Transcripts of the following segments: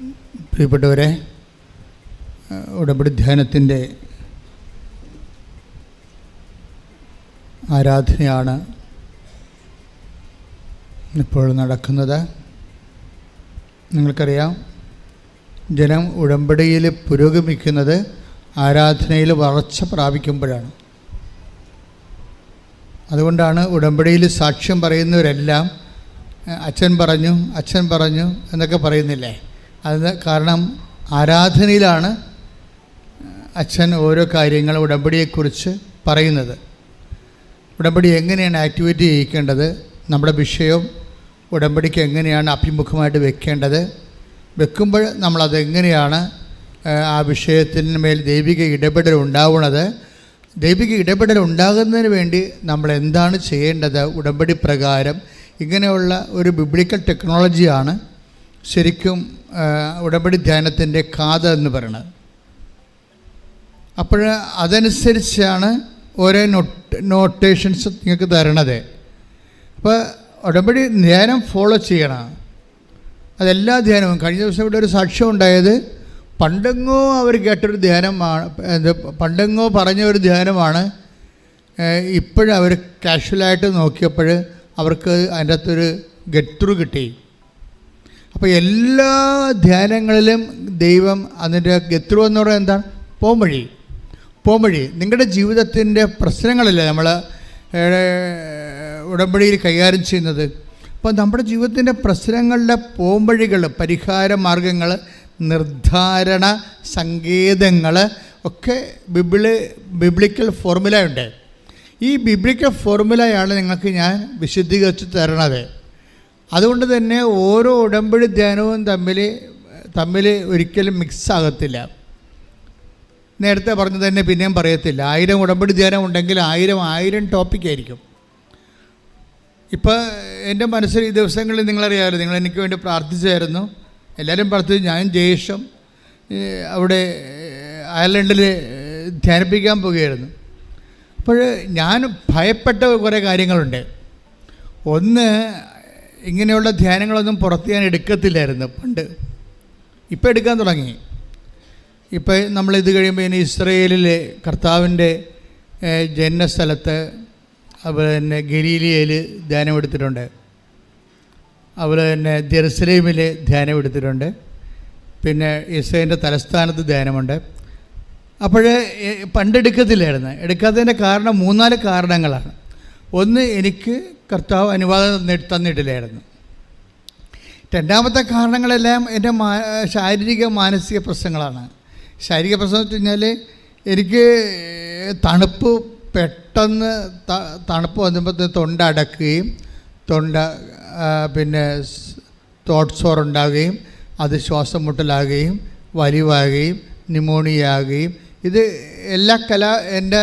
പ്രിയപ്പെട്ടവരെ ഉടമ്പടി ധ്യാനത്തിന്റെ ആരാധനയാണ് ഇപ്പോൾ നടക്കുന്നത്. നിങ്ങൾക്കറിയാം ജനം ഉടമ്പടിയിൽ പുരോഗമിക്കുന്നത് ആരാധനയിൽ വളർച്ച പ്രാപിക്കുമ്പോഴാണ്. അതുകൊണ്ടാണ് ഉടമ്പടിയിൽ സാക്ഷ്യം പറയുന്നവരെല്ലാം അച്ഛൻ പറഞ്ഞു അച്ഛൻ പറഞ്ഞു എന്നൊക്കെ പറയുന്നില്ലേ? അത് കാരണം ആരാധനയിലാണ് അച്ഛൻ ഓരോ കാര്യങ്ങൾ ഉടമ്പടിയെക്കുറിച്ച് പറയുന്നത്. ഉടമ്പടി എങ്ങനെയാണ് ആക്ടിവേറ്റ് ചെയ്യിക്കേണ്ടത്? നമ്മുടെ വിഷയം ഉടമ്പടിക്ക് എങ്ങനെയാണ് അഭിമുഖമായിട്ട് വെക്കേണ്ടത്? വെക്കുമ്പോൾ നമ്മളതെങ്ങനെയാണ് ആ വിഷയത്തിന് മേൽ ദൈവിക ഇടപെടൽ ഉണ്ടാവുന്നത്? ദൈവിക ഇടപെടൽ ഉണ്ടാകുന്നതിന് വേണ്ടി നമ്മൾ എന്താണ് ചെയ്യേണ്ടത്? ഉടമ്പടി പ്രകാരം ഇങ്ങനെയുള്ള ഒരു ബിബ്ലിക്കൽ ടെക്നോളജിയാണ് ശരിക്കും ഉടമ്പടി ധ്യാനത്തിന്റെ കാത എന്ന് പറയുന്നത് അപ്പോൾ അതനുസരിച്ചാണ് ഓരോ നോട്ട് നോട്ടേഷൻസ് നിങ്ങൾക്ക് തരണത്. അപ്പോൾ ഉടമ്പടി ധ്യാനം ഫോളോ ചെയ്യണം. അതെല്ലാ ധ്യാനവും. കഴിഞ്ഞ ദിവസം ഇവിടെ ഒരു സാക്ഷ്യം ഉണ്ടായത് പണ്ടെങ്ങോ അവർ കേട്ടൊരു ധ്യാനമാണ് എന്താ പണ്ടെങ്ങോ പറഞ്ഞ ഒരു ധ്യാനമാണ് ഇപ്പോഴവർ കാഷ്വലായിട്ട് നോക്കിയപ്പോൾ അവർക്ക് അതിന്റെ അകത്തൊരു ഗെറ്റ് ത്രൂ കിട്ടി. അപ്പോൾ എല്ലാ ധ്യാനങ്ങളിലും ദൈവം അതിന്റെ ഗത്രു എന്ന് പറയുന്നത് എന്താണ്? പോംവഴി. പോംവഴി. നിങ്ങളുടെ ജീവിതത്തിന്റെ പ്രശ്നങ്ങളല്ലേ നമ്മൾ ഉടമ്പടിയിൽ കൈകാര്യം ചെയ്യുന്നത്? അപ്പോൾ നമ്മുടെ ജീവിതത്തിന്റെ പ്രശ്നങ്ങളുടെ പോംവഴികൾ പരിഹാര മാർഗങ്ങൾ നിർദ്ധാരണ സങ്കേതങ്ങൾ ഒക്കെ ബിബിൾ ബിബ്ലിക്കൽ ഫോർമുലയുണ്ട്. ഈ ബിബ്ലിക്കൽ ഫോർമുലയാണ് നിങ്ങൾക്ക് ഞാൻ വിശദീകരിച്ച് തരണത്. അതുകൊണ്ട് തന്നെ ഓരോ ഉടമ്പടി ധ്യാനവും തമ്മിൽ തമ്മിൽ ഒരിക്കലും മിക്സ് ആകത്തില്ല. നേരത്തെ പറഞ്ഞു തന്നെ പിന്നെയും പറയത്തില്ല. ആയിരം ഉടമ്പടി ധ്യാനം ഉണ്ടെങ്കിൽ ആയിരം ആയിരം ടോപ്പിക്കായിരിക്കും ഇപ്പോൾ എന്റെ മനസ്സിൽ ഈ ദിവസങ്ങളിൽ നിങ്ങളറിയാമല്ലോ നിങ്ങൾ എനിക്ക് വേണ്ടി പ്രാർത്ഥിച്ചായിരുന്നു. എല്ലാവരും പ്രാർത്ഥിച്ചു ഞാൻ ജയേഷം അവിടെ അയർലൻഡിൽ ധ്യാനിപ്പിക്കാൻ പോവുകയായിരുന്നു. അപ്പോൾ ഞാൻ ഭയപ്പെട്ട കുറേ കാര്യങ്ങളുണ്ട്. ഒന്ന് ഇങ്ങനെയുള്ള ധ്യാനങ്ങളൊന്നും പുറത്ത് ഞാൻ എടുക്കത്തില്ലായിരുന്നു. പണ്ട്. ഇപ്പോൾ എടുക്കാൻ തുടങ്ങി. ഇപ്പോൾ നമ്മളിത് കഴിയുമ്പോൾ ഇനി ഇസ്രയേലിലെ കർത്താവിന്റെ ജനസ്ഥലത്ത് അതുപോലെ തന്നെ ഗലീലിയയിൽ ധ്യാനം എടുത്തിട്ടുണ്ട്. അതുപോലെ തന്നെ ജെറുസലേമിൽ ധ്യാനം എടുത്തിട്ടുണ്ട്. പിന്നെ ഇസ്രയേലിന്റെ തലസ്ഥാനത്ത് ധ്യാനമുണ്ട്. അപ്പോൾ പണ്ടെടുക്കത്തില്ലായിരുന്നു എടുക്കാത്തതിന്റെ കാരണം മൂന്നാൽ കാരണങ്ങളാണ്. ഒന്ന് എനിക്ക് കർത്താവ് അനുവാദം തന്നി- തന്നിട്ടില്ലായിരുന്നു. രണ്ടാമത്തെ കാരണങ്ങളെല്ലാം എന്റെ മാ ശാരീരിക മാനസിക പ്രശ്നങ്ങളാണ്. ശാരീരിക പ്രശ്നം വെച്ച് കഴിഞ്ഞാൽ എനിക്ക് തണുപ്പ് പെട്ടെന്ന് തണുപ്പ് വന്നപ്പോൾ തൊണ്ട അടക്കുകയും തൊണ്ട പിന്നെ തോട്ട് സോർ ഉണ്ടാകുകയും അത് ശ്വാസം മുട്ടലാകുകയും വലിവാകുകയും ന്യൂമോണിയ ആകുകയും ഇത് എല്ലാ കല എന്റെ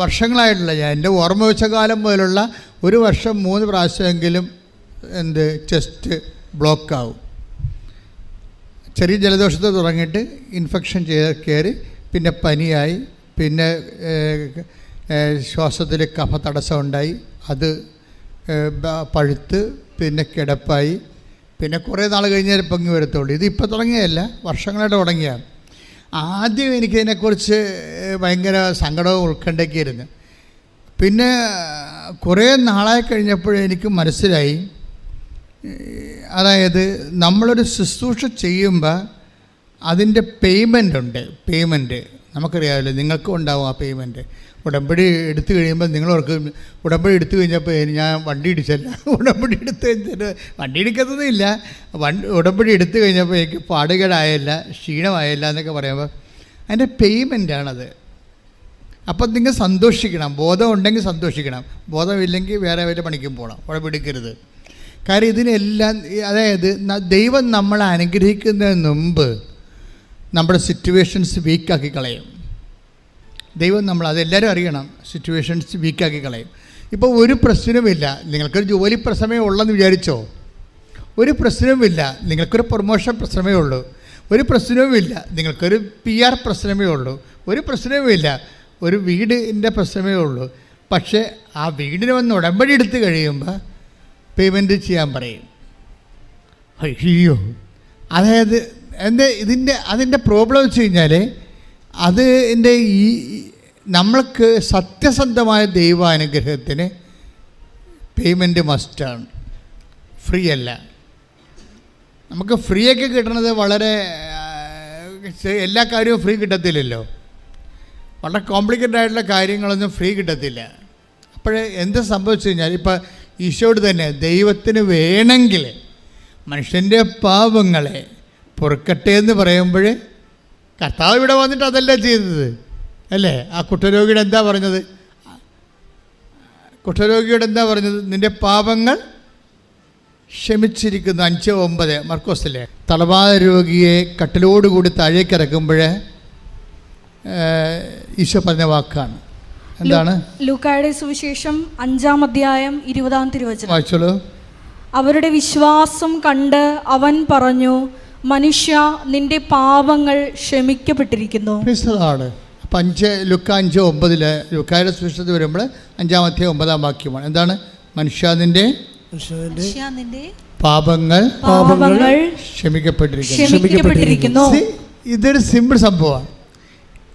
വർഷങ്ങളായിട്ടുള്ള ഞാൻ എന്റെ ഓർമ്മ വെച്ച കാലം മുതലുള്ള ഒരു വർഷം മൂന്ന് പ്രാവശ്യമെങ്കിലും എന്ത് ചെസ്റ്റ് ബ്ലോക്കാവും. ചെറിയ ജലദോഷത്തെ തുടങ്ങിയിട്ട് ഇൻഫെക്ഷൻ ചെയ്ത് കയറി പിന്നെ പനിയായി. പിന്നെ ശ്വാസത്തിൽ കഫ തടസ്സമുണ്ടായി അത് പഴുത്ത് പിന്നെ കിടപ്പായി. പിന്നെ കുറേ നാൾ കഴിഞ്ഞാൽ പൊങ്ങി വരത്തുള്ളൂ. ഇത് ഇപ്പോൾ തുടങ്ങിയതല്ല വർഷങ്ങളായിട്ട് തുടങ്ങിയാണ് ആദ്യം എനിക്കതിനെക്കുറിച്ച് ഭയങ്കര സങ്കടവും ഉത്കണ്ഠയ്ക്കായിരുന്നു പിന്നെ കുറേ നാളായി കഴിഞ്ഞപ്പോഴും എനിക്ക് മനസ്സിലായി അതായത് നമ്മളൊരു ശുശ്രൂഷ ചെയ്യുമ്പോൾ അതിന്റെ പേയ്മെന്റ് ഉണ്ട്. പേയ്മെന്റ് നമുക്കറിയാമല്ലോ നിങ്ങൾക്കും ഉണ്ടാവും ആ പേയ്മെന്റ് ഉടമ്പടി എടുത്തു കഴിയുമ്പോൾ നിങ്ങൾ ഓർക്കും ഉടമ്പടി എടുത്തു കഴിഞ്ഞപ്പോൾ ഞാൻ വണ്ടി ഇടിച്ചല്ല. ഉടമ്പടി എടുത്തു കഴിഞ്ഞിട്ട് വണ്ടി എടുക്കുന്നതില്ല വണ്ടി ഉടമ്പടി എടുത്തു കഴിഞ്ഞപ്പോൾ എനിക്ക് പാടുകേടായല്ല ക്ഷീണമായല്ല എന്നൊക്കെ പറയുമ്പോൾ അതിന്റെ പേയ്മെന്റാണത്. അപ്പം നിങ്ങൾ സന്തോഷിക്കണം. ബോധം ഉണ്ടെങ്കിൽ സന്തോഷിക്കണം. ബോധമില്ലെങ്കിൽ വേറെ വല്ല പണിക്കും പോകണം. ഉടമ്പെടുക്കരുത് കാര്യം ഇതിനെല്ലാം അതായത് ദൈവം നമ്മളെ അനുഗ്രഹിക്കുന്നതിന് മുമ്പ് നമ്മുടെ സിറ്റുവേഷൻസ് വീക്കാക്കി കളയും. ദൈവം നമ്മൾ അതെല്ലാവരും അറിയണം. സിറ്റുവേഷൻസ് വീക്കാക്കി കളയും. ഇപ്പോൾ ഒരു പ്രശ്നവുമില്ല. നിങ്ങൾക്കൊരു ജോലി പ്രശ്നമേ ഉള്ളെന്ന് വിചാരിച്ചോ? ഒരു പ്രശ്നവുമില്ല. നിങ്ങൾക്കൊരു പ്രൊമോഷൻ പ്രശ്നമേ ഉള്ളൂ. ഒരു പ്രശ്നവുമില്ല. നിങ്ങൾക്കൊരു പി ആർ പ്രശ്നമേ ഉള്ളൂ. ഒരു പ്രശ്നവുമില്ല. ഒരു വീടിന്റെ പ്രശ്നമേ ഉള്ളൂ. പക്ഷേ ആ വീടിന് വന്ന് ഉടമ്പടി എടുത്ത് കഴിയുമ്പോൾ പേയ്മെന്റ് ചെയ്യാൻ പറയും. അയ്യോ. അതായത് എന്റെ ഇതിന്റെ അതിന്റെ പ്രോബ്ലം വെച്ച് കഴിഞ്ഞാൽ അത് എന്റെ ഈ നമ്മൾക്ക് സത്യസന്ധമായ ദൈവാനുഗ്രഹത്തിന് പേയ്മെന്റ് മസ്റ്റാണ് ഫ്രീ അല്ല. നമുക്ക് ഫ്രീ ഒക്കെ കിട്ടണത് വളരെ എല്ലാ കാര്യവും ഫ്രീ കിട്ടത്തില്ലല്ലോ. വളരെ കോംപ്ലിക്കേറ്റഡ് ആയിട്ടുള്ള കാര്യങ്ങളൊന്നും ഫ്രീ കിട്ടത്തില്ല. അപ്പോഴേ എന്ത് സംഭവിച്ചു കഴിഞ്ഞാൽ ഇപ്പോൾ ഈശോട് തന്നെ ദൈവത്തിന് വേണമെങ്കിൽ മനുഷ്യന്റെ പാപങ്ങളെ പൊറുക്കട്ടെ എന്ന് പറയുമ്പോൾ കർത്താവ് ഇവിടെ വന്നിട്ട് അതല്ല ചെയ്തത്? അല്ലേ? ആ കുട്ടരോഗിയുടെ എന്താ പറഞ്ഞത്? കുട്ടരോഗിയുടെ എന്താ പറഞ്ഞത്? നിന്റെ പാപങ്ങൾ ക്ഷമിച്ചിരിക്കുന്നു. അഞ്ച് ഒമ്പത്. മർക്കോസിലെ തളവാത രോഗിയെ കട്ടിലോടുകൂടി താഴേക്ക് ഇറക്കുമ്പോൾ ഈശോ പറഞ്ഞ വാക്കാണ്. എന്താണ്? ലൂക്കായുടെ സുവിശേഷം അഞ്ചാം അധ്യായം ഇരുപതാം തിരുവചനം. വായിച്ചോളൂ. അവരുടെ വിശ്വാസം കണ്ട് അവൻ പറഞ്ഞു മനുഷ്യ നിന്റെ പാപങ്ങൾ ക്ഷമിക്കപ്പെട്ടിരിക്കുന്നു. അപ്പം അഞ്ച് ലുക്ക അഞ്ച് ഒമ്പതിൽ ലുക്കായുടെ സുവിശേഷത്തിൽ വരുമ്പോൾ അഞ്ചാമത്തെ ഒമ്പതാം വാക്യമാണ്. എന്താണ്? മനുഷ്യാതിന്റെ മനുഷ്യന്റെ മനുഷ്യ നിന്റെ പാപങ്ങൾ പാപങ്ങൾ ക്ഷമിക്കപ്പെട്ടിരിക്കുന്നു. ക്ഷമിക്കപ്പെട്ടിരിക്കുന്നു. ഇതൊരു സിമ്പിൾ സംഭവമാണ്.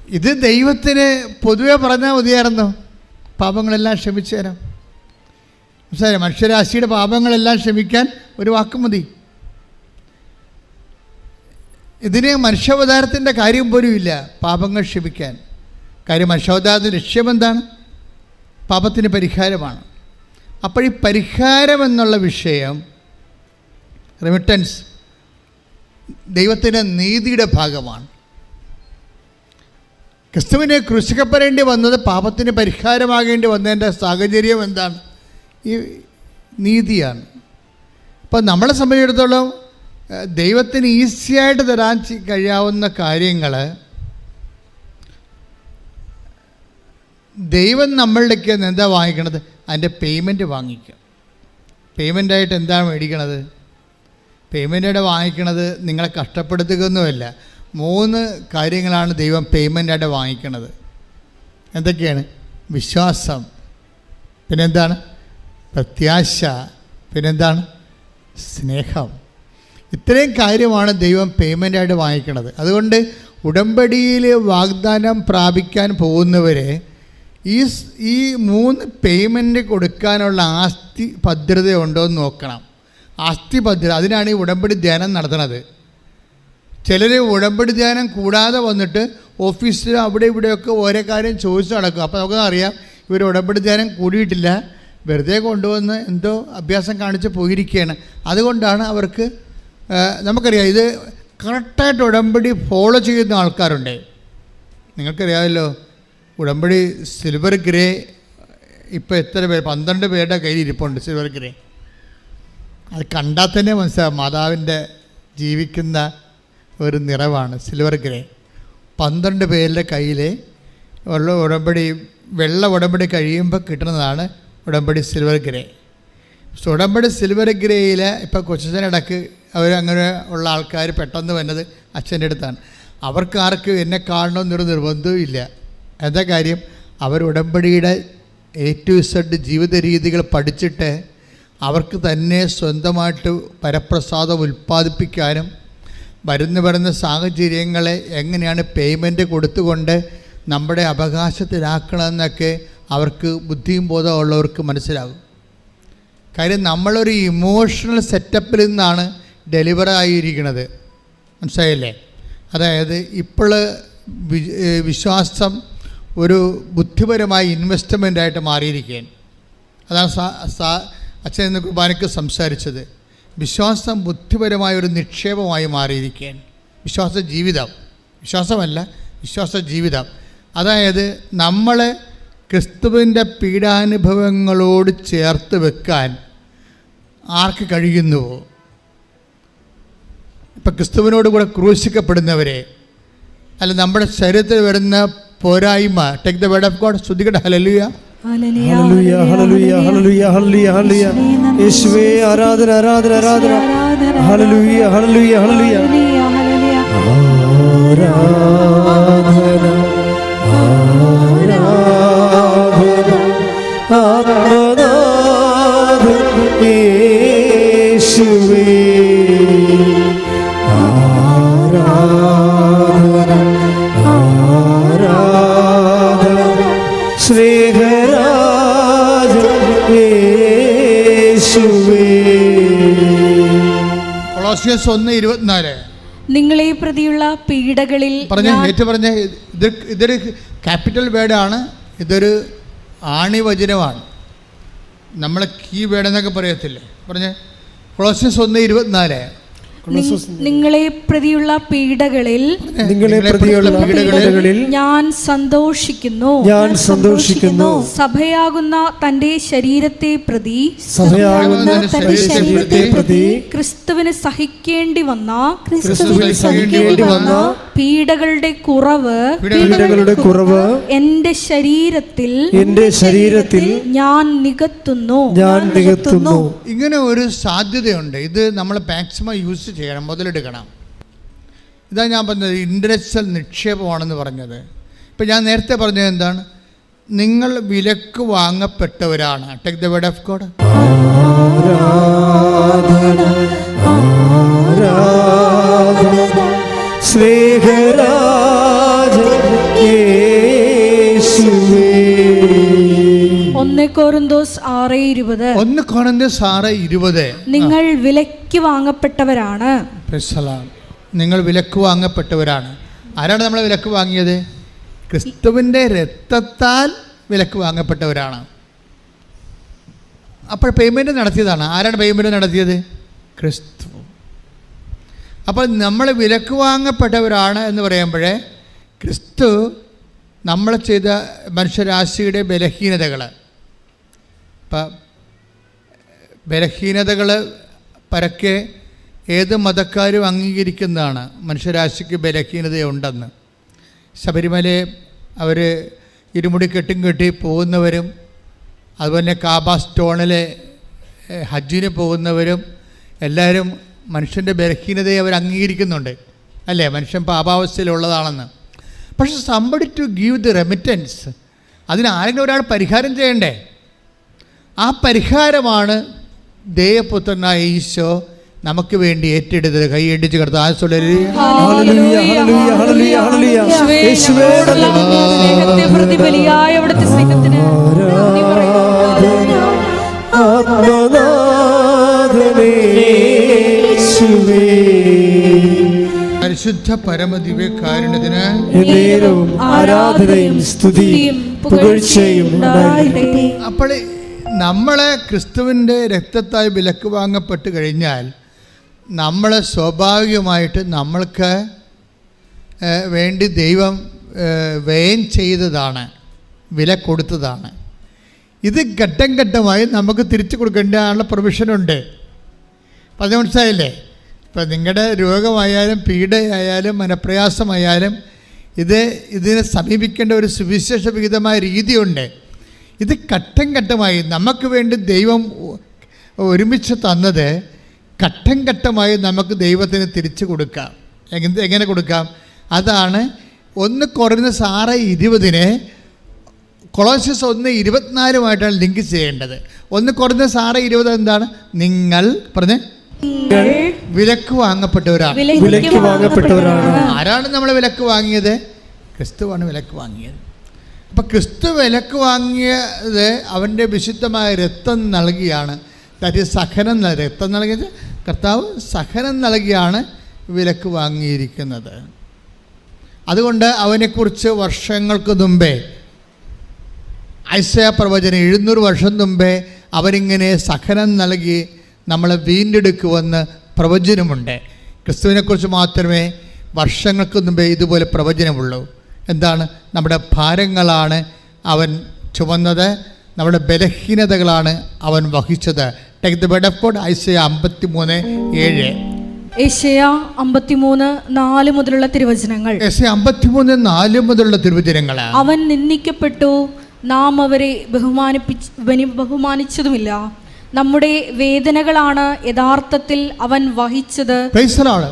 ഇത് ദൈവത്തിന് പൊതുവെ പറഞ്ഞാൽ മതിയായിരുന്നു? പാപങ്ങളെല്ലാം ക്ഷമിച്ചു തരാം. മനസ്സിലായോ? മനുഷ്യരാശിയുടെ പാപങ്ങളെല്ലാം ക്ഷമിക്കാൻ ഒരു വാക്ക് മതി. ഇതിന് മനുഷ്യാവതാരത്തിന്റെ കാര്യം പോലും ഇല്ല. പാപങ്ങൾ ക്ഷമിക്കാൻ. കാര്യം മനുഷ്യാവതാരത്തിന്റെ ലക്ഷ്യം എന്താണ്? പാപത്തിന് പരിഹാരമാണ്. അപ്പോൾ ഈ പരിഹാരം എന്നുള്ള വിഷയം റിമിറ്റൻസ് ദൈവത്തിന്റെ നീതിയുടെ ഭാഗമാണ്. ക്രിസ്തുവിനെ ക്രൂശിക്കപ്പെടേണ്ടി വന്നത് പാപത്തിന് പരിഹാരമാകേണ്ടി വന്നതിന്റെ സാഹചര്യം എന്താണ്? ഈ നീതിയാണ്. അപ്പം നമ്മളെ സംബന്ധിച്ചിടത്തോളം ദൈവത്തിന് ഈസിയായിട്ട് തരാൻ കഴിയാവുന്ന കാര്യങ്ങൾ ദൈവം നമ്മളിലേക്ക് എന്താ വാങ്ങിക്കണത്? അതിന്റെ പേയ്മെന്റ് വാങ്ങിക്കുക. പേയ്മെന്റായിട്ട് എന്താണ് മേടിക്കണത്? പേയ്മെന്റായിട്ട് വാങ്ങിക്കണത് നിങ്ങളെ കഷ്ടപ്പെടുത്തുകയൊന്നുമല്ല. മൂന്ന് കാര്യങ്ങളാണ് ദൈവം പേയ്മെന്റായിട്ട് വാങ്ങിക്കണത്. എന്തൊക്കെയാണ്? വിശ്വാസം. പിന്നെന്താണ്? പ്രത്യാശ. പിന്നെന്താണ്? സ്നേഹം. ഇത്രയും കാര്യമാണ് ദൈവം പേയ്മെന്റായിട്ട് വാങ്ങിക്കുന്നത് അതുകൊണ്ട് ഉടമ്പടിയിൽ വാഗ്ദാനം പ്രാപിക്കാൻ പോകുന്നവരെ ഈ ഈ മൂന്ന് പേയ്മെന്റ് കൊടുക്കാനുള്ള ആസ്തി ഭദ്രത ഉണ്ടോ എന്ന് നോക്കണം. ആസ്തി ഭദ്രത അതിനാണ് ഈ ഉടമ്പടി ധ്യാനം നടത്തുന്നത്. ചിലർ ഉടമ്പടി ധ്യാനം കൂടാതെ വന്നിട്ട് ഓഫീസിൽ അവിടെ ഇവിടെയൊക്കെ ഓരോ കാര്യം ചോദിച്ചു നടക്കും. അപ്പോൾ നമുക്ക് അറിയാം ഇവർ ഉടമ്പടി ധ്യാനം കൂടിയിട്ടില്ല. വെറുതെ കൊണ്ടുവന്ന് എന്തോ അഭ്യാസം കാണിച്ച് പോയിരിക്കുകയാണ്. അതുകൊണ്ടാണ് അവർക്ക് നമുക്കറിയാം ഇത് കറക്റ്റായിട്ട് ഉടമ്പടി ഫോളോ ചെയ്യുന്ന ആൾക്കാരുണ്ട്. നിങ്ങൾക്കറിയാമല്ലോ ഉടമ്പടി സിൽവർ ഗ്രേ ഇപ്പോൾ എത്ര പേര് പന്ത്രണ്ട് പേരുടെ കയ്യിൽ ഇരിപ്പുണ്ട് സിൽവർ ഗ്രേ അത് കണ്ടാൽ തന്നെ മനസ്സിലാവും മാതാവിന്റെ ജീവിക്കുന്ന ഒരു നിറവാണ് സിൽവർ ഗ്രേ പന്ത്രണ്ട് പേരുടെ കയ്യിൽ ഉള്ള ഉടമ്പടി വെള്ള ഉടമ്പടി കഴിയുമ്പോൾ കിട്ടുന്നതാണ് ഉടമ്പടി സിൽവർ ഗ്രേ ഉടമ്പടി സിൽവർ ഗ്രേയിൽ ഇപ്പോൾ കൊച്ചച്ഛനിടക്ക് അവർ അങ്ങനെ ഉള്ള ആൾക്കാർ പെട്ടെന്ന് വന്നത് അച്ഛന്റെ അടുത്താണ്. അവർക്ക് ആർക്ക് എന്നെ കാണണമെന്നൊരു നിർബന്ധവും ഇല്ല. എന്താ കാര്യം? അവർ ഉടമ്പടിയുടെ എ ടു സെഡ് ജീവിത രീതികൾ പഠിച്ചിട്ട് അവർക്ക് തന്നെ സ്വന്തമായിട്ട് പരപ്രസാദം ഉൽപ്പാദിപ്പിക്കാനും വരുന്ന വരുന്ന സാഹചര്യങ്ങളെ എങ്ങനെയാണ് പേയ്മെന്റ് കൊടുത്തുകൊണ്ട് നമ്മുടെ അവകാശത്തിലാക്കണമെന്നൊക്കെ അവർക്ക് ബുദ്ധിയും ബോധമുള്ളവർക്ക് മനസ്സിലാകും. കാര്യം നമ്മളൊരു ഇമോഷണൽ സെറ്റപ്പിൽ നിന്നാണ് ഡെലിവർ ആയിരിക്കുന്നത് മനസ്സിലായില്ലേ? അതായത് ഇപ്പോൾ വിശ്വാസം ഒരു ബുദ്ധിപരമായ ഇൻവെസ്റ്റ്മെന്റായിട്ട് മാറിയിരിക്കുകയാണ്. അതാണ് സാ അച്ഛൻ ഇന്ന് കുർബാനയ്ക്ക് സംസാരിച്ചത്. വിശ്വാസം ബുദ്ധിപരമായ ഒരു നിക്ഷേപമായി മാറിയിരിക്കുകയാണ്. വിശ്വാസ ജീവിതം. വിശ്വാസമല്ല വിശ്വാസ ജീവിതം. അതായത് നമ്മൾ ക്രിസ്തുവിന്റെ പീഡാനുഭവങ്ങളോട് ചേർത്ത് വെക്കാൻ ആർക്ക് കഴിയുന്നുവോ? ഇപ്പം ക്രിസ്തുവിനോട് കൂടെ ക്രൂശിക്കപ്പെടുന്നവരെ അല്ല നമ്മുടെ ശരീരത്തിൽ വരുന്ന പോരായ്മ take the word of God ശ്രുതികട ഹലലുയ ഹല്ലേലൂയ, ഹല്ലേലൂയ ഹല്ലേലൂയ ഹല്ലേലൂയ ഹല്ലേലൂയ ഹല്ലേലൂയ യേശുവേ ആരാധന ആരാധന ആരാധന. ഹല്ലേലൂയ ഹല്ലേലൂയ, ഹല്ലേലൂയ. ആരാധന ആരാധന ആരാധന. യേശുവേ. കൊളോസിയസ് ഒന്ന് ഇരുപത്തിനാല്. നിങ്ങളെ പ്രതിയുള്ള പീഡകളിൽ പറഞ്ഞ ഏറ്റു പറഞ്ഞ ഇത് ഇതൊരു ക്യാപിറ്റൽ വേർഡാണ് ഇതൊരു ആണിവചനമാണ്. നമ്മളെ കീ വേർഡ് എന്നൊക്കെ പറയത്തില്ലേ? പറഞ്ഞ കൊളോസിയസ് ഒന്ന് ഇരുപത്തിനാല്. നിങ്ങളെ പ്രതിയുള്ള പീഡകളിൽ നിങ്ങളെ പ്രതിയുള്ള പീഡകളിൽ ഞാൻ സന്തോഷിക്കുന്നു. ഞാൻ സന്തോഷിക്കുന്നു. സഭയാകുന്ന തന്റെ ശരീരത്തെ പ്രതി സഭയാകുന്ന തന്റെ ശരീരത്തെ പ്രതി ക്രിസ്തുവിന് സഹിക്കേണ്ടി വന്ന ക്രിസ്തുവിന് സഹിക്കേണ്ടി വന്ന പീഡകളുടെ കുറവ് പീഡകളുടെ കുറവ് എന്റെ ശരീരത്തിൽ എന്റെ ശരീരത്തിൽ ഞാൻ നികത്തുന്നു. ഞാൻ നികത്തുന്നു. ഇങ്ങനെ ഒരു സാധ്യതയുണ്ട്. ഇത് നമ്മൾ മാക്സിമം യൂസ് ചെയ്യണം മുതലെടുക്കണം. ഇതാ ഞാൻ പറഞ്ഞത് ഇൻഡസ്ട്രിയൽ നിക്ഷേപമാണെന്ന് പറഞ്ഞത്. ഇപ്പം ഞാൻ നേരത്തെ പറഞ്ഞത് എന്താണ്? നിങ്ങൾ വിലക്ക് വാങ്ങപ്പെട്ടവരാണ്. Take the word of God കോറിന്തോസ് ആറ് ഇരുപത്. ഒന്ന് കൊണന്റെ സാറ് ഇരുപത്. നിങ്ങൾ വിലക്ക് വാങ്ങപ്പെട്ടവരാണ്. നിങ്ങൾ വിലക്ക് വാങ്ങപ്പെട്ടവരാണ്. ആരാണ് നമ്മൾ വിലക്ക് വാങ്ങിയത്? ക്രിസ്തുവിന്റെ രക്തത്താൽ വിലക്ക് വാങ്ങപ്പെട്ടവരാണ്. അപ്പോൾ പേയ്മെന്റ് നടത്തിയതാണ്. ആരാണ് പേയ്മെന്റ് നടത്തിയത്? ക്രിസ്തു. അപ്പോൾ നമ്മൾ വിലക്ക് വാങ്ങപ്പെട്ടവരാണ് എന്ന് പറയുമ്പോഴേ ക്രിസ്തു നമ്മൾ ചെയ്ത മനുഷ്യരാശിയുടെ ബലഹീനതകൾ ഇപ്പം ബലഹീനതകൾ പരക്കെ ഏത് മതക്കാരും അംഗീകരിക്കുന്നതാണ്. മനുഷ്യരാശിക്ക് ബലഹീനതയുണ്ടെന്ന്. ശബരിമലയെ അവർ ഇരുമുടി കെട്ടും കെട്ടി പോകുന്നവരും അതുപോലെ കാബ സ്റ്റോണിലെ ഹജ്ജിന് പോകുന്നവരും എല്ലാവരും മനുഷ്യന്റെ ബലഹീനതയെ അവർ അംഗീകരിക്കുന്നുണ്ട്. അല്ലേ? മനുഷ്യൻ പാപാവസ്ഥയിലുള്ളതാണെന്ന്. പക്ഷെ somebody to give the remittance അതിന് ആരെങ്കിലും ഒരാൾ പരിഹാരം ചെയ്യണ്ടേ? ആ പരിഹാരമാണ് ദേവപുത്രനായ ഈശോ നമുക്ക് വേണ്ടി ഏറ്റെടുത്തത്. കൈയടിച്ച് പരിശുദ്ധ പരമദിവ്യ കാരുണ്യത്തിന് ആരാധനയും സ്തുതിയും പുകഴ്ചയും അപ്പോൾ നമ്മളെ ക്രിസ്തുവിന്റെ രക്തത്തായി വിലക്ക് വാങ്ങപ്പെട്ട് കഴിഞ്ഞാൽ നമ്മൾ സ്വാഭാവികമായിട്ട് നമ്മൾക്ക് വേണ്ടി ദൈവം വ്യയം ചെയ്തതാണ് വില കൊടുത്തതാണ് ഇത് ഘട്ടം ഘട്ടമായി നമുക്ക് തിരിച്ചു കൊടുക്കേണ്ടതാണുള്ള പ്രൊവിഷനുണ്ട്. അപ്പം അത് മനസ്സിലായില്ലേ? ഇപ്പം നിങ്ങളുടെ രോഗമായാലും പീഡയായാലും മനപ്രയാസമായാലും ഇത് ഇതിനെ സമീപിക്കേണ്ട ഒരു സുവിശേഷ വിഹിതമായ രീതിയുണ്ട്. ഇത് ഘട്ടം ഘട്ടമായി നമുക്ക് വേണ്ടി ദൈവം ഒരുമിച്ച് തന്നത് ഘട്ടം ഘട്ടമായി നമുക്ക് ദൈവത്തിന് തിരിച്ചു കൊടുക്കാം. എങ്ങനെ എങ്ങനെ കൊടുക്കാം? അതാണ് ഒന്ന് കുറഞ്ഞ സാറ് ഇരുപതിന് കൊളോഷ്യസ് ഒന്ന് ഇരുപത്തിനാലുമായിട്ടാണ് ലിങ്ക് ചെയ്യേണ്ടത്. ഒന്ന് കുറഞ്ഞ സാറ് ഇരുപത് എന്താണ്? നിങ്ങൾ പറഞ്ഞേ? നിങ്ങൾ വിലക്ക് വാങ്ങപ്പെട്ടവരാണ് വിലയ്ക്ക് വാങ്ങപ്പെട്ടവരാണ് ആരാണ് നമ്മൾ വിലക്ക് വാങ്ങിയത്? ക്രിസ്തുവാണ് വിലക്ക് വാങ്ങിയത്. അപ്പം ക്രിസ്തു വിലക്ക് വാങ്ങിയത് അവന്റെ വിശുദ്ധമായ രക്തം നൽകിയാണ്. തരി സഹനം നൽകി രക്തം നൽകിയത് കർത്താവ് സഹനം നൽകിയാണ് വിലക്ക് വാങ്ങിയിരിക്കുന്നത്. അതുകൊണ്ട് അവനെക്കുറിച്ച് വർഷങ്ങൾക്ക് മുമ്പേ ഐസയ പ്രവചനം എഴുന്നൂറ് വർഷം മുമ്പേ അവരിങ്ങനെ സഹനം നൽകി നമ്മളെ വീണ്ടെടുക്കുമെന്ന് പ്രവചനമുണ്ട്. ക്രിസ്തുവിനെക്കുറിച്ച് മാത്രമേ വർഷങ്ങൾക്ക് മുമ്പേ ഇതുപോലെ പ്രവചനമുള്ളൂ. എന്താണ്? നമ്മുടെ ഭാരങ്ങളാണ് അവൻ ചുമന്നത്. നമ്മുടെ ബലഹീനതകളാണ് അവൻ വഹിച്ചത്. Take the word of God Isaiah അമ്പത്തി മൂന്ന് ഏഴ്. ഏഷ്യ അമ്പത്തിമൂന്ന് നാല് മുതലുള്ള തിരുവചനങ്ങൾ. എസ് അമ്പത്തി മൂന്ന് നാല് മുതലുള്ള തിരുവചനങ്ങൾ. അവൻ നിന്ദിക്കപ്പെട്ടു. നാം അവരെ ബഹുമാനിപ്പിച്ച് ബഹുമാനിച്ചതുമില്ല. നമ്മുടെ വേദനകളാണ് യഥാർത്ഥത്തിൽ അവൻ വഹിച്ചത്.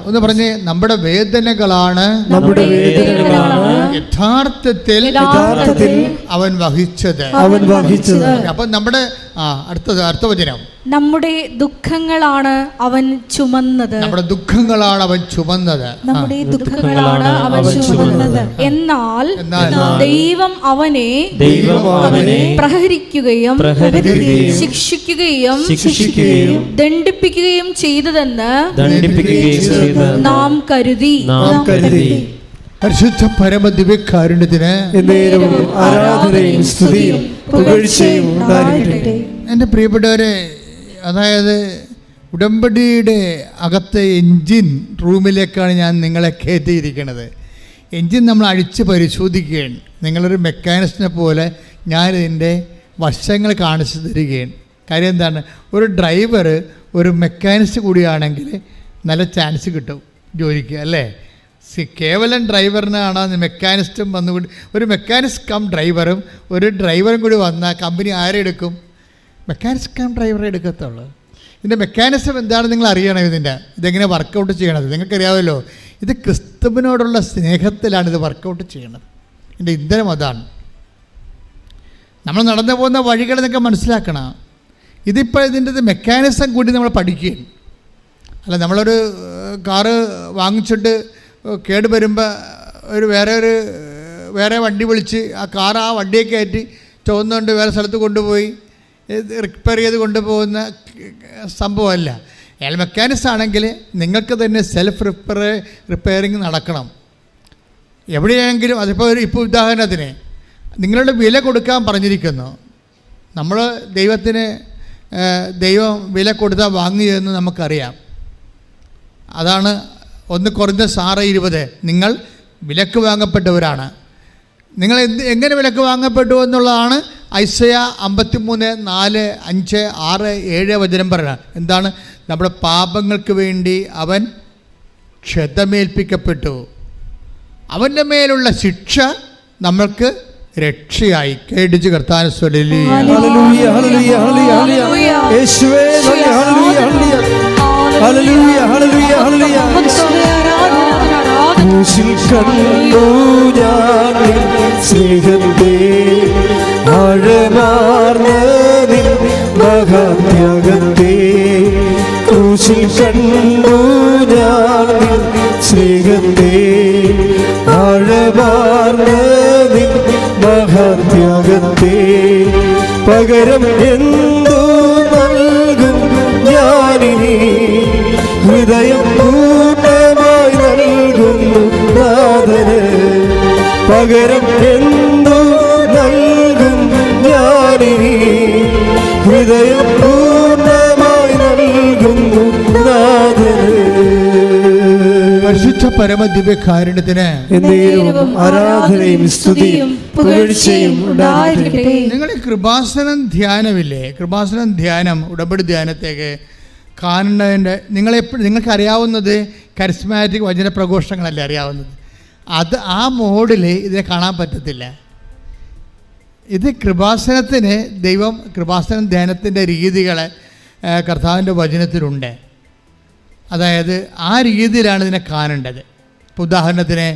ഒന്ന് പറഞ്ഞേ നമ്മുടെ വേദനകളാണ് നമ്മുടെ വേദനകളാണ് യഥാർത്ഥത്തിൽ യഥാർത്ഥത്തിൽ അവൻ വഹിച്ചത്. അവൻ വഹിച്ചത്. അപ്പൊ നമ്മുടെ ആ അടുത്തത് അടുത്ത വചനം. നമ്മുടെ ദുഃഖങ്ങളാണ് അവൻ ചുമന്നത്. നമ്മുടെ ദുഃഖങ്ങളാണ് അവൻ ചുമന്നത്. നമ്മുടെ ദുഃഖങ്ങളാണ് അവൻ ചുമന്നത്. എന്നാൽ ദൈവം അവനെ ദൈവം അവനെ പ്രഹരിക്കുകയും ശിക്ഷിക്കുകയും ശിക്ഷിക്കുകയും ദണ്ഡിപ്പിക്കുകയും ചെയ്തതെന്ന് ദണ്ഡിപ്പിക്കുകയും നാം കരുതി. നാം കരുതി. പരിശുദ്ധ പരമ ദിവ്യകാരുണ്യത്തിന് എന്നേരവും ആരാധനയും സ്തുതിയും പുകഴ്ചയും ഉണ്ടായിരിക്കട്ടെ. എന്റെ പ്രിയപ്പെട്ടവരെ അതായത് ഉടമ്പടിയുടെ അകത്തെ എൻജിൻ റൂമിലേക്കാണ് ഞാൻ നിങ്ങളെ കയറ്റിയിരിക്കുന്നത്. എൻജിൻ നമ്മൾ അഴിച്ച് പരിശോധിക്കുകയാണ്. നിങ്ങളൊരു മെക്കാനിസ്റ്റിനെ പോലെ ഞാനിതിന്റെ വശങ്ങൾ കാണിച്ചു തരികയാണ്. കാര്യം എന്താണ്? ഒരു ഡ്രൈവർ ഒരു മെക്കാനിസ്റ്റ് കൂടിയാണെങ്കിൽ നല്ല ചാൻസ് കിട്ടും ജോലിക്ക് അല്ലേ? സി കേവലം ഡ്രൈവറിനാണ് മെക്കാനിസ്റ്റും വന്നുകൊണ്ട് ഒരു മെക്കാനിസ്റ്റ് കം ഡ്രൈവറും ഒരു ഡ്രൈവറും കൂടി വന്നാൽ കമ്പനി ആരെടുക്കും മെക്കാനിസ്റ്റ് കം ഡ്രൈവറെ എടുക്കത്തുള്ളൂ. ഇതിന്റെ മെക്കാനിസം എന്താണെന്ന് നിങ്ങൾ അറിയണം ഇതിന്റെ ഇതെങ്ങനെ വർക്കൗട്ട് ചെയ്യണത്? നിങ്ങൾക്കറിയാമല്ലോ. ഇത് ക്രിസ്തുവിനോടുള്ള സ്നേഹത്തിലാണ് ഇത് വർക്കൗട്ട് ചെയ്യണത്. എന്റെ ഇന്ധനം അതാണ്. നമ്മൾ നടന്നു പോകുന്ന വഴികൾ നിങ്ങൾക്ക് മനസ്സിലാക്കണം. ഇതിപ്പോൾ ഇതിന്റെ മെക്കാനിസം കൂടി നമ്മൾ പഠിക്കുകയും അല്ല നമ്മളൊരു കാറ് വാങ്ങിച്ചിട്ട് കേട് വരുമ്പോൾ ഒരു വേറെ ഒരു വേറെ വണ്ടി വിളിച്ച് ആ കാർ ആ വണ്ടിയെ കയറ്റി ചുവന്നുകൊണ്ട് വേറെ സ്ഥലത്ത് കൊണ്ടുപോയി. റിപ്പയർ ചെയ്ത് കൊണ്ടുപോകുന്ന സംഭവമല്ല. അയാൾ മെക്കാനിക്സ് ആണെങ്കിൽ നിങ്ങൾക്ക് തന്നെ സെൽഫ് റിപ്പയർ റിപ്പയറിങ് നടക്കണം. എവിടെയെങ്കിലും അതിപ്പോൾ ഒരു ഇപ്പോൾ ഉദാഹരണത്തിന് നിങ്ങളുടെ വില കൊടുക്കാൻ പറഞ്ഞിരിക്കുന്നു. നമ്മൾ ദൈവത്തിന് ദൈവം വില കൊടുത്താൽ വാങ്ങിയതെന്ന് നമുക്കറിയാം. അതാണ് ഒന്ന് കുറഞ്ഞ സാറ് ഇരുപത്. നിങ്ങൾ വിലക്ക് വാങ്ങപ്പെട്ടവരാണ്. നിങ്ങൾ എന്ത് എങ്ങനെ വിലക്ക് വാങ്ങപ്പെട്ടു എന്നുള്ളതാണ് ഐസയ അമ്പത്തിമൂന്ന് നാല് അഞ്ച് ആറ് ഏഴ് വചനം പറയുന്നത്. എന്താണ്? നമ്മുടെ പാപങ്ങൾക്ക് വേണ്ടി അവൻ ക്ഷതമേൽപ്പിക്കപ്പെട്ടു. അവന്റെ മേലുള്ള ശിക്ഷ നമ്മൾക്ക് രക്ഷയായി. കേടിച്ച് കർത്താനുസ്വലി ഹല്ലേലൂയ. ക്രൂശിൽ കണ്ടു ഞാൻ സ്നേഹത്തെ ആഴമാർന്ന നിൻ മഹാത്യാഗത്തെ. ക്രൂശിൽ കണ്ടു ഞാൻ സ്നേഹത്തെ ആഴമാർന്ന നിൻ മഹാത്യാഗത്തെ. പകരം പരിശുദ്ധ പരമ ദിവ്യകാരുണ്യത്തിന് ആരാധനയും സ്തുതിയും പുകഴ്ചയും നിങ്ങൾ കൃപാസനം ധ്യാനമില്ലേ? കൃപാസനം ധ്യാനം ഉടമ്പടി ധ്യാനത്തേക്ക് കാണേണ്ടതിന്റെ നിങ്ങളെപ്പോഴും നിങ്ങൾക്ക് അറിയാവുന്നത് കരിസ്മാറ്റിക് വചന പ്രഘോഷങ്ങളല്ലേ അറിയാവുന്നത്? അത് ആ മോഡിൽ ഇതിനെ കാണാൻ പറ്റത്തില്ല. ഇത് കൃപാസനത്തിന് ദൈവം കൃപാസനം ധ്യാനത്തിന്റെ രീതികൾ കർത്താവിന്റെ വചനത്തിലുണ്ട്. അതായത് ആ രീതിയിലാണ് ഇതിനെ കാണേണ്ടത്. ഇപ്പോൾ ഉദാഹരണത്തിന്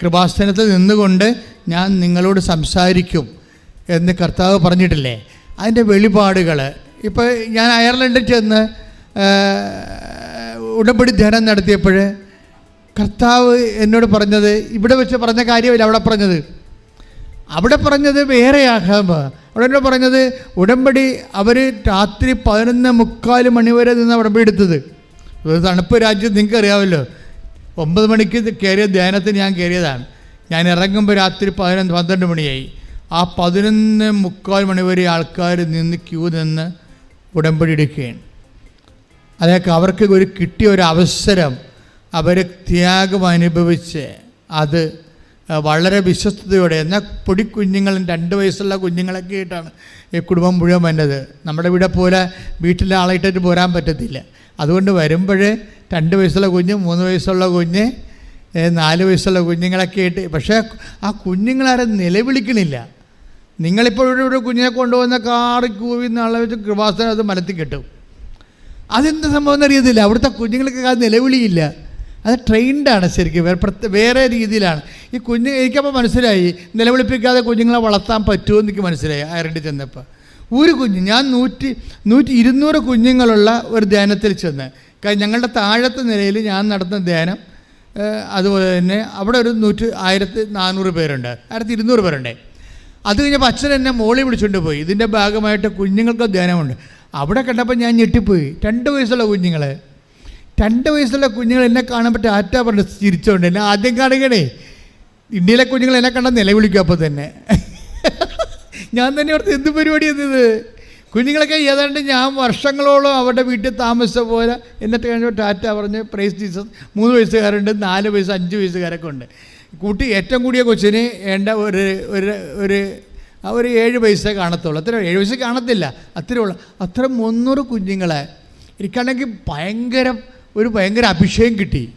കൃപാസനത്തിൽ നിന്നുകൊണ്ട് ഞാൻ നിങ്ങളോട് സംസാരിക്കും എന്ന് കർത്താവ് പറഞ്ഞിട്ടില്ലേ? അതിന്റെ വെളിപാടുകൾ ഇപ്പോൾ ഞാൻ അയർലൻഡിൽ ചെന്ന് ഉടമ്പടി ധ്യാനം നടത്തിയപ്പോൾ കർത്താവ് എന്നോട് പറഞ്ഞത് ഇവിടെ വെച്ച് പറഞ്ഞ കാര്യമില്ല അവിടെ പറഞ്ഞത്. അവിടെ പറഞ്ഞത് വേറെയാകാം അവിടെ എന്നോട് പറഞ്ഞത് ഉടമ്പടി അവർ രാത്രി പതിനൊന്ന് മുക്കാൽ മണി വരെ നിന്ന് ഉടമ്പടി എടുത്തത്. തണുപ്പ് രാജ്യം നിങ്ങൾക്ക് അറിയാമല്ലോ ഒമ്പത് മണിക്ക് കയറിയ ധ്യാനത്തിന് ഞാൻ കയറിയതാണ്. ഞാൻ ഇറങ്ങുമ്പോൾ രാത്രി പതിനൊന്ന് പന്ത്രണ്ട് മണിയായി. ആ പതിനൊന്ന് മുക്കാൽ മണി വരെ ആൾക്കാർ നിന്ന് ക്യൂ നിന്ന് ഉടമ്പടി എടുക്കുകയാണ്. അതൊക്കെ അവർക്ക് ഒരു കിട്ടിയ ഒരു അവസരം അവർ ത്യാഗം അനുഭവിച്ച് അത് വളരെ വിശ്വസ്തയോടെ എന്നാൽ പൊടി കുഞ്ഞുങ്ങളും രണ്ട് വയസ്സുള്ള കുഞ്ഞുങ്ങളൊക്കെ ആയിട്ടാണ് ഈ കുടുംബം മുഴുവൻ വന്നത്. നമ്മുടെ ഇവിടെ പോലെ വീട്ടിലെ ആളായിട്ടിട്ട് പോരാൻ പറ്റത്തില്ല. അതുകൊണ്ട് വരുമ്പോൾ രണ്ട് വയസ്സുള്ള കുഞ്ഞ് മൂന്ന് വയസ്സുള്ള കുഞ്ഞ് നാല് വയസ്സുള്ള കുഞ്ഞുങ്ങളൊക്കെ ആയിട്ട് പക്ഷേ ആ കുഞ്ഞുങ്ങളാരും നിലവിളിക്കണില്ല നിങ്ങളിപ്പോഴും ഇവിടെ കുഞ്ഞിനെ കൊണ്ടുപോകുന്ന കാറി കൂവി നാളെ വെച്ച് കൃപാസന അത് മലത്തി കിട്ടും അതെന്ത് സംഭവം എന്നറിയത്തില്ല അവിടുത്തെ കുഞ്ഞുങ്ങൾക്ക് ആ നിലവിളിയില്ല അത് ട്രെയിൻഡാണ് ശരിക്കും വേറെ പ്രത്യേക വേറെ രീതിയിലാണ് ഈ കുഞ്ഞ് എനിക്കപ്പോൾ മനസ്സിലായി നിലവിളിപ്പിക്കാതെ കുഞ്ഞുങ്ങളെ വളർത്താൻ പറ്റുമോ എന്ന് എനിക്ക് മനസ്സിലായി അയറണ്ടി ചെന്നപ്പോൾ ഒരു കുഞ്ഞ് ഞാൻ നൂറ്റി നൂറ്റി ഇരുന്നൂറ് കുഞ്ഞുങ്ങളുള്ള ഒരു ധ്യാനത്തിൽ ചെന്ന് കാര്യം ഞങ്ങളുടെ താഴത്തെ നിലയിൽ ഞാൻ നടത്തുന്ന ധ്യാനം അതുപോലെ തന്നെ അവിടെ ഒരു നൂറ്റി ആയിരത്തി നാനൂറ് പേരുണ്ട് ആയിരത്തി ഇരുന്നൂറ് പേരുണ്ട്. അത് കഴിഞ്ഞപ്പോൾ അച്ഛൻ എന്നെ മോളി വിളിച്ചുകൊണ്ട് പോയി. ഇതിന്റെ ഭാഗമായിട്ട് കുഞ്ഞുങ്ങൾക്ക് ധ്യാനമുണ്ട്. അവിടെ കണ്ടപ്പോൾ ഞാൻ ഞെട്ടിപ്പോയി. രണ്ട് വയസ്സുള്ള കുഞ്ഞുങ്ങൾ രണ്ട് വയസ്സുള്ള കുഞ്ഞുങ്ങൾ എന്നെ കാണുമ്പോൾ ടാറ്റ പറഞ്ഞ് ചിരിച്ചോണ്ട് എന്നെ ആദ്യം കാണുകണേ ഇന്ത്യയിലെ കുഞ്ഞുങ്ങൾ എന്നെ കണ്ട നിലവിളിക്കും അപ്പോൾ തന്നെ. ഞാൻ തന്നെ അവിടുത്തെ എന്ത് പരിപാടി എന്നത് കുഞ്ഞുങ്ങളൊക്കെ ഏതാണ്ട് ഞാൻ വർഷങ്ങളോളം അവരുടെ വീട്ടിൽ താമസിച്ച പോലെ എന്നിട്ട് കഴിഞ്ഞപ്പോൾ ടാറ്റ പറഞ്ഞ് പ്രൈസ് ജീസസ് മൂന്ന് വയസ്സുകാരുണ്ട് നാല് വയസ്സ് അഞ്ച് വയസ്സുകാരൊക്കെ ഉണ്ട്. കൂട്ടി ഏറ്റവും കൂടിയ കൊച്ചിന് വേണ്ട ഒരു ഒരു ഒരു ഒരു ഏഴ് പൈസ കാണത്തുള്ളൂ. അത്ര ഏഴ് പൈസ കാണത്തില്ല. അത്രേ അത്ര മുന്നൂറ് കുഞ്ഞുങ്ങളെ എനിക്കാണെങ്കിൽ ഭയങ്കര ഒരു ഭയങ്കര അഭിഷേകം കിട്ടി.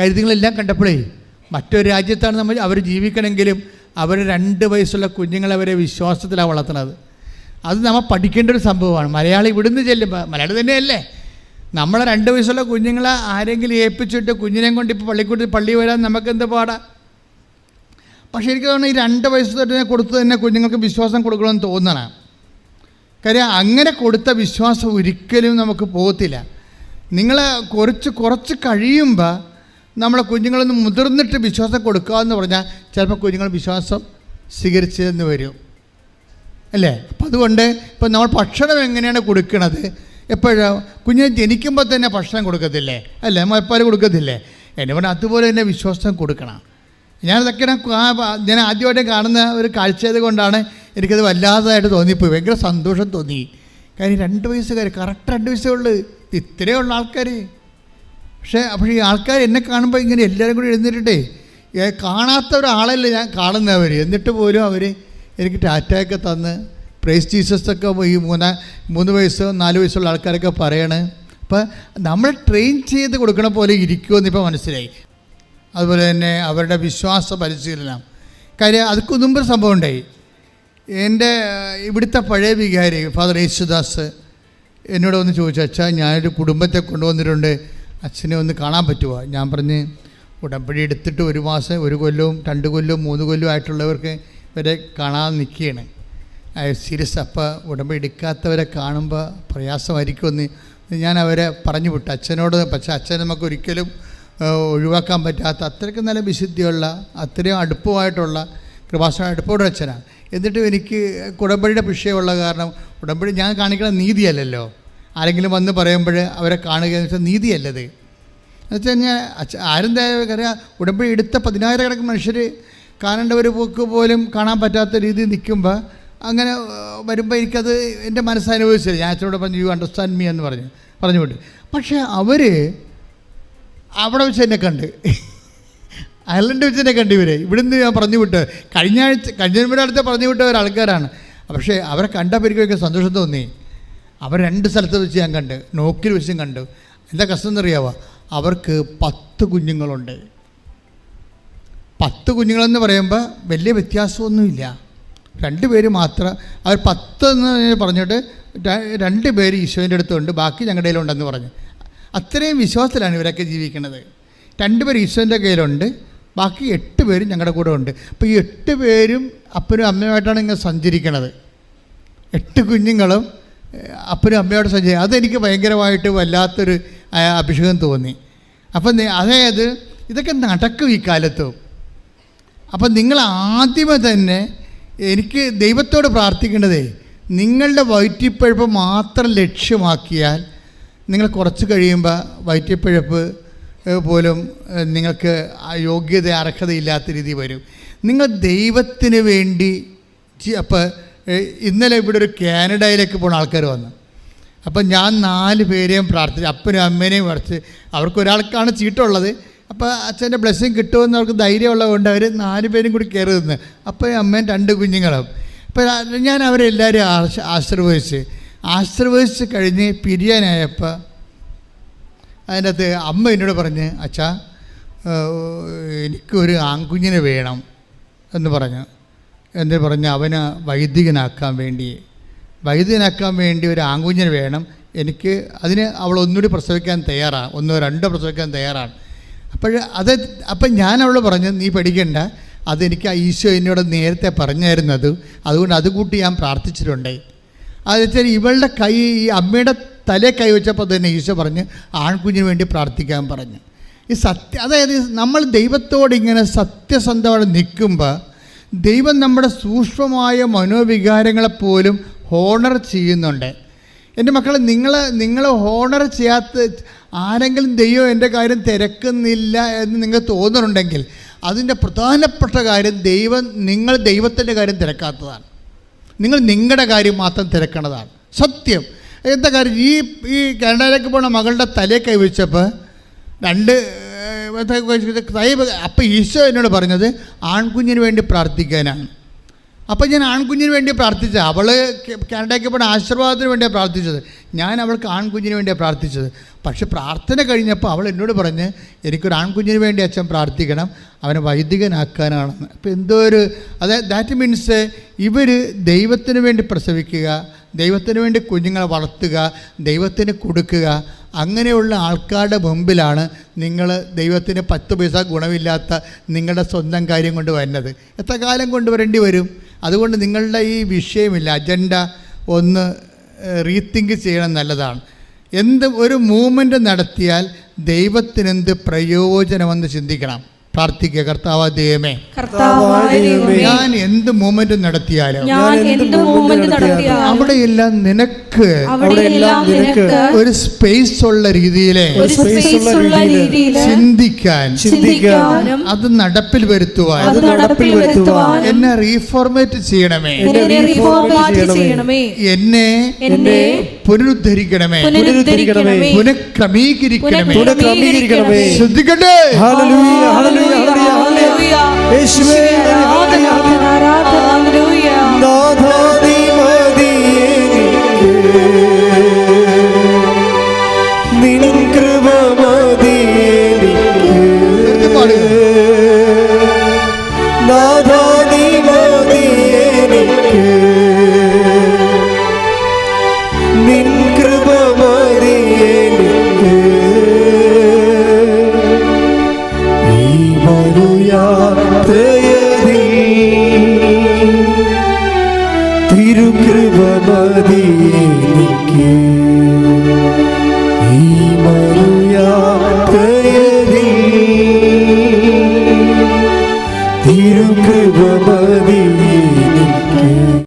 കരുതുങ്ങളെല്ലാം കണ്ടപ്പോഴേ മറ്റൊരു രാജ്യത്താണ് നമ്മൾ അവർ ജീവിക്കണമെങ്കിലും അവർ രണ്ട് വയസ്സുള്ള കുഞ്ഞുങ്ങളെ അവരെ വിശ്വാസത്തിലാണ് വളർത്തുന്നത്. അത് നമ്മൾ പഠിക്കേണ്ട ഒരു സംഭവമാണ്. മലയാളി ഇവിടുന്ന് ചെല്ലുമ്പോൾ മലയാളി തന്നെയല്ലേ? നമ്മളെ രണ്ട് വയസ്സുള്ള കുഞ്ഞുങ്ങളെ ആരെങ്കിലും ഏൽപ്പിച്ചിട്ട് കുഞ്ഞിനെ കൊണ്ട് ഇപ്പോൾ പള്ളിക്കൂട്ടി പള്ളി വരാൻ നമുക്ക് എന്ത് പാടാ? പക്ഷേ എനിക്ക് തോന്നുന്നു ഈ രണ്ട് വയസ്സ് തൊട്ട് കൊടുത്ത് തന്നെ കുഞ്ഞുങ്ങൾക്ക് വിശ്വാസം കൊടുക്കണമെന്ന് തോന്നണം. കാര്യം അങ്ങനെ കൊടുത്ത വിശ്വാസം ഒരിക്കലും നമുക്ക് പോകത്തില്ല. നിങ്ങൾ കുറച്ച് കുറച്ച് കഴിയുമ്പോൾ നമ്മളെ കുഞ്ഞുങ്ങളൊന്ന് മുതിർന്നിട്ട് വിശ്വാസം കൊടുക്കുക എന്ന് പറഞ്ഞാൽ ചിലപ്പോൾ കുഞ്ഞുങ്ങൾ വിശ്വാസം സ്വീകരിച്ചെന്ന് വരും. അല്ലേ? അപ്പം അതുകൊണ്ട് ഇപ്പം നമ്മൾ ഭക്ഷണം എങ്ങനെയാണ് കൊടുക്കണത്? എപ്പോഴാണ് കുഞ്ഞ് ജനിക്കുമ്പോൾ തന്നെ ഭക്ഷണം കൊടുക്കത്തില്ലേ? അല്ലേ? മുലപ്പാൽ കൊടുക്കത്തില്ലേ? എന്നെ പറഞ്ഞാൽ അതുപോലെ തന്നെ വിശ്വാസം കൊടുക്കണം. ഞാനതൊക്കെ ഞാൻ ആദ്യമായിട്ട് കാണുന്ന ഒരു കാഴ്ചയത് കൊണ്ടാണ് എനിക്കത് വല്ലാതായിട്ട് തോന്നിപ്പോയി. ഭയങ്കര സന്തോഷം തോന്നി. കാര്യം രണ്ട് വയസ്സുകാർ കറക്റ്റ് രണ്ട് വയസ്സേ ഉള്ളൂ. ഇത്രയേ ഉള്ള ആൾക്കാർ പക്ഷേ അപ്പോൾ ഈ ആൾക്കാർ എന്നെ കാണുമ്പോൾ ഇങ്ങനെ എല്ലാവരും കൂടി എഴുന്നേറ്റിട്ടേ കാണാത്ത ഒരാളല്ല ഞാൻ കാണുന്നവർ എന്നിട്ട് പോലും അവർ എനിക്ക് ടാറ്റയൊക്കെ തന്ന് പ്രൈസ് ടീച്ചേഴ്സൊക്കെ ഈ മൂന്ന് മൂന്ന് വയസ്സോ നാല് വയസ്സുള്ള ആൾക്കാരൊക്കെ പറയണേ. അപ്പോൾ നമ്മൾ ട്രെയിൻ ചെയ്ത് കൊടുക്കണ പോലെ ഇരിക്കുമെന്ന് ഇപ്പോൾ മനസ്സിലായി. അതുപോലെ തന്നെ അവരുടെ വിശ്വാസ പരിശീലനം. കാര്യം അതൊക്കെ മുമ്പ് സംഭവം ഉണ്ടായി. എന്റെ ഇവിടുത്തെ പഴയ വികാരി ഫാദർ യേശുദാസ് എന്നോട് ഒന്ന് ചോദിച്ചു അച്ഛാ ഞാനൊരു കുടുംബത്തെ കൊണ്ടുവന്നിട്ടുണ്ട്. അച്ഛനെ ഒന്ന് കാണാൻ പറ്റുമോ ഞാൻ പറഞ്ഞ് ഉടമ്പടി എടുത്തിട്ട് ഒരു മാസം ഒരു കൊല്ലവും രണ്ട് കൊല്ലവും മൂന്ന് കൊല്ലവും ആയിട്ടുള്ളവർക്ക് വരെ കാണാതെ നിൽക്കുകയാണ്. സീരിയസ് അപ്പോൾ ഉടമ്പടി എടുക്കാത്തവരെ കാണുമ്പോൾ പ്രയാസമായിരിക്കുമെന്ന് ഞാൻ അവരെ പറഞ്ഞു വിട്ടു. അച്ഛനോട് പക്ഷേ അച്ഛൻ നമുക്ക് ഒരിക്കലും ഒഴിവാക്കാൻ പറ്റാത്ത അത്രയ്ക്ക് നല്ല വിശുദ്ധിയുള്ള അത്രയും അടുപ്പമായിട്ടുള്ള കൃപാസന അടുപ്പോടെ അച്ഛനാണ്. എന്നിട്ടും എനിക്ക് ഉടമ്പടിയുടെ വിഷയമുള്ള കാരണം ഉടമ്പടി ഞാൻ കാണിക്കുന്ന നീതിയല്ലല്ലോ. ആരെങ്കിലും വന്ന് പറയുമ്പോൾ അവരെ കാണുക എന്ന് വെച്ചാൽ നീതിയല്ലത്. എന്ന് വെച്ച് കഴിഞ്ഞാൽ അച്ഛ ആരും അറിയാം ഉടമ്പടി എടുത്ത പതിനായിരക്കണക്കിന് മനുഷ്യർ കാണേണ്ട ഒരു പോക്ക് പോലും കാണാൻ പറ്റാത്ത രീതിയിൽ നിൽക്കുമ്പോൾ അങ്ങനെ വരുമ്പോൾ എനിക്കത് എന്റെ മനസ്സനുഭവിച്ചില്ല ഞാൻ അച്ഛനോട് പറഞ്ഞു യു അണ്ടർസ്റ്റാൻഡ് മീ എന്ന് പറഞ്ഞു പറഞ്ഞു വിട്ടു പക്ഷേ അവർ അവിടെ വെച്ച് എന്നെ കണ്ട്. അയർലൻഡ് വെച്ച് എന്നെ കണ്ടു ഇവരെ. ഇവിടുന്ന് ഞാൻ പറഞ്ഞു വിട്ട് കഴിഞ്ഞ ആഴ്ച കഴിഞ്ഞ അടുത്ത് പറഞ്ഞു വിട്ട ഒരാൾക്കാരാണ് പക്ഷേ അവരെ കണ്ടപ്പോൾ എനിക്ക് സന്തോഷം തോന്നി. അവർ രണ്ട് സ്ഥലത്ത് വെച്ച് ഞാൻ കണ്ട് നോക്കിൽ വെച്ചും കണ്ട്. എന്താ കഷ്ടം എന്നറിയാവോ? അവർക്ക് പത്ത് കുഞ്ഞുങ്ങളുണ്ട്. പത്ത് കുഞ്ഞുങ്ങളെന്ന് പറയുമ്പോൾ വലിയ വ്യത്യാസമൊന്നുമില്ല. രണ്ട് പേര് മാത്രം അവർ പത്ത് എന്ന് പറഞ്ഞിട്ട് രണ്ട് പേര് ഈശോന്റെ അടുത്തുണ്ട് ബാക്കി ഞങ്ങളുടെ കയ്യിലുണ്ടെന്ന് പറഞ്ഞു. അത്രയും വിശ്വാസത്തിലാണ് ഇവരൊക്കെ ജീവിക്കുന്നത്. രണ്ട് പേര് ഈശോന്റെ കയ്യിലുണ്ട് ബാക്കി എട്ട് പേരും ഞങ്ങളുടെ കൂടെ ഉണ്ട്. അപ്പോൾ ഈ എട്ട് പേരും അപ്പനും അമ്മയുമായിട്ടാണ് ഇങ്ങനെ സഞ്ചരിക്കണത്. എട്ട് കുഞ്ഞുങ്ങളും അപ്പനും അമ്മയോട് സഞ്ചരിക്കും അതെനിക്ക് ഭയങ്കരമായിട്ട് വല്ലാത്തൊരു അഭിഷേകം തോന്നി. അപ്പം അതായത് ഇതൊക്കെ നടക്കും ഈ കാലത്ത്. അപ്പം നിങ്ങൾ ആദ്യമേ തന്നെ എനിക്ക് ദൈവത്തോട് പ്രാർത്ഥിക്കേണ്ടതേ നിങ്ങളുടെ വയറ്റിപ്പഴുപ്പ് മാത്രം ലക്ഷ്യമാക്കിയാൽ നിങ്ങൾ കുറച്ച് കഴിയുമ്പോൾ വയറ്റിപ്പഴുപ്പ് പോലും നിങ്ങൾക്ക് യോഗ്യത അർഹതയില്ലാത്ത രീതി വരും. നിങ്ങൾ ദൈവത്തിന് വേണ്ടി അപ്പോൾ ഇന്നലെ ഇവിടെ ഒരു കാനഡയിലേക്ക് പോണ ആൾക്കാർ വന്നു. അപ്പം ഞാൻ നാല് പേരെയും പ്രാർത്ഥിച്ചു അപ്പനും അമ്മേനെയും കുറച്ച് അവർക്ക് ഒരാൾക്കാണ് ചീട്ടുള്ളത്. അപ്പോൾ അച്ഛന്റെ ബ്ലെസ്സിങ് കിട്ടുമെന്ന് അവർക്ക് ധൈര്യമുള്ളതുകൊണ്ട് അവർ നാല് പേരും കൂടി കയറി നിന്ന്. അപ്പനും അമ്മയും രണ്ട് കുഞ്ഞുങ്ങളും. അപ്പോൾ ഞാൻ അവരെല്ലാവരും ആശ ആശീർവദിച്ച്. ആശീർവദിച്ച് കഴിഞ്ഞ് പിരിയാനായപ്പോൾ അതിന്റെ അകത്ത് അമ്മ എന്നോട് പറഞ്ഞ് അച്ഛാ എനിക്കൊരു ആൺകുഞ്ഞിനെ വേണം എന്ന് പറഞ്ഞു. എന്ന് പറഞ്ഞ് അവന് വൈദികനാക്കാൻ വേണ്ടി വൈദികനാക്കാൻ വേണ്ടി ഒരു ആങ്കുഞ്ഞിന് വേണം. എനിക്ക് അതിന് അവൾ ഒന്നുകൂടി പ്രസവിക്കാൻ തയ്യാറാണ്. ഒന്നോ രണ്ടോ പ്രസവിക്കാൻ തയ്യാറാണ്. അപ്പോൾ അത് അപ്പം ഞാൻ അവളോട് പറഞ്ഞു നീ പഠിക്കണ്ട അതെനിക്ക് ഈശോ എന്നോട് നേരത്തെ പറഞ്ഞായിരുന്നത്. അതുകൊണ്ട് അത് കൂട്ടി ഞാൻ പ്രാർത്ഥിച്ചിട്ടുണ്ട്. അത് വെച്ചാൽ ഇവളുടെ കൈ ഈ അമ്മയുടെ തലേ കൈ വെച്ചപ്പോൾ തന്നെ ഈശോ പറഞ്ഞ് ആൺകുഞ്ഞിന് വേണ്ടി പ്രാർത്ഥിക്കാൻ പറഞ്ഞു. ഈ സത്യ അതായത് നമ്മൾ ദൈവത്തോട് ഇങ്ങനെ സത്യസന്ധമായി നിൽക്കുമ്പോൾ ദൈവം നമ്മുടെ സൂക്ഷ്മമായ മനോവികാരങ്ങളെപ്പോലും ഹോണർ ചെയ്യുന്നുണ്ട്. എന്റെ മക്കളെ നിങ്ങൾ നിങ്ങൾ ഹോണർ ചെയ്യാത്ത ആരെങ്കിലും ദൈവം എന്റെ കാര്യം തിരക്കുന്നില്ല എന്ന് നിങ്ങൾ തോന്നുന്നുണ്ടെങ്കിൽ അതിന്റെ പ്രധാനപ്പെട്ട കാര്യം ദൈവം നിങ്ങൾ ദൈവത്തിന്റെ കാര്യം തിരക്കാത്തതാണ്. നിങ്ങൾ നിങ്ങളുടെ കാര്യം മാത്രം തിരക്കണതാണ്. സത്യം. എന്താ കാര്യം? ഈ ഈ കാനഡയിലേക്ക് പോണ മകളുടെ തലേ കൈവച്ചപ്പോൾ രണ്ട് അപ്പം ഈശോ എന്നോട് പറഞ്ഞത് ആൺകുഞ്ഞിന് വേണ്ടി പ്രാർത്ഥിക്കാനാണ്. അപ്പോൾ ഞാൻ ആൺകുഞ്ഞിന് വേണ്ടി പ്രാർത്ഥിച്ചത് അവൾ കാനഡയ്ക്ക് പോണ ആശീർവാദത്തിന് വേണ്ടിയാണ് പ്രാർത്ഥിച്ചത്. ഞാൻ അവൾക്ക് ആൺകുഞ്ഞിന് വേണ്ടിയാണ് പ്രാർത്ഥിച്ചത്. പക്ഷെ പ്രാർത്ഥന കഴിഞ്ഞപ്പോൾ അവൾ എന്നോട് പറഞ്ഞ് എനിക്കൊരു ആൺകുഞ്ഞിന് വേണ്ടി അച്ഛൻ പ്രാർത്ഥിക്കണം അവനെ വൈദികനാക്കാനാണെന്ന്. അപ്പോൾ എന്തോ ഒരു അതായത് ദാറ്റ് മീൻസ് ഇവർ ദൈവത്തിന് വേണ്ടി പ്രസവിക്കുക ദൈവത്തിന് വേണ്ടി കുഞ്ഞുങ്ങളെ വളർത്തുക ദൈവത്തിന് കൊടുക്കുക അങ്ങനെയുള്ള ആൾക്കാരുടെ മുമ്പിലാണ് നിങ്ങൾ ദൈവത്തിന് പത്ത് പൈസ ഗുണമില്ലാത്ത നിങ്ങളുടെ സ്വന്തം കാര്യം കൊണ്ട് വരുന്നത്. എത്ര കാലം കൊണ്ടുവരേണ്ടി വരും? അതുകൊണ്ട് നിങ്ങളുടെ ഈ വിഷയമില്ല. അജണ്ട ഒന്ന് റീത്തിങ്ക് ചെയ്യണം നല്ലതാണ്. എന്ത് ഒരു മൂവ്മെന്റ് നടത്തിയാൽ ദൈവത്തിനെന്ത് പ്രയോജനമെന്ന് ചിന്തിക്കണം. പ്രാർത്ഥിക്കുക കർത്താവ് ദൈവമേ. ഞാൻ എന്ത് മൂമെന്റ് നടത്തിയാലും ഞാൻ എന്ത് മൂവ്മെന്റ് നടത്തിയാലും അവിടെയെല്ലാം നിനക്ക് അവിടെയെല്ലാം നിനക്ക് ഒരു സ്പേസ് ഉള്ള രീതിയിലെ ഒരു സ്പേസ് ഉള്ള രീതിയിൽ ചിന്തിക്കാൻ ചിന്തിക്കാനും അത് നടപ്പിൽ വരുത്തുവാൻ അത് നടപ്പിൽ വരുത്തുവാനും എന്നെ റീഫോർമേറ്റ് ചെയ്യണമേ. എന്നെ റിഫോർമാറ്റ് ചെയ്യണമേ. എന്നെ എന്നെ പുനരുദ്ധരിക്കണമേ. പുനരുദ്ധരിക്കണമേ. പുനഃക്രമീകരിക്കണമേ. പുനഃക്രമീകരിക്കണമേ. ശ്രദ്ധിക്കട്ടെ യേശുവേ ആരാധന ആരാധന.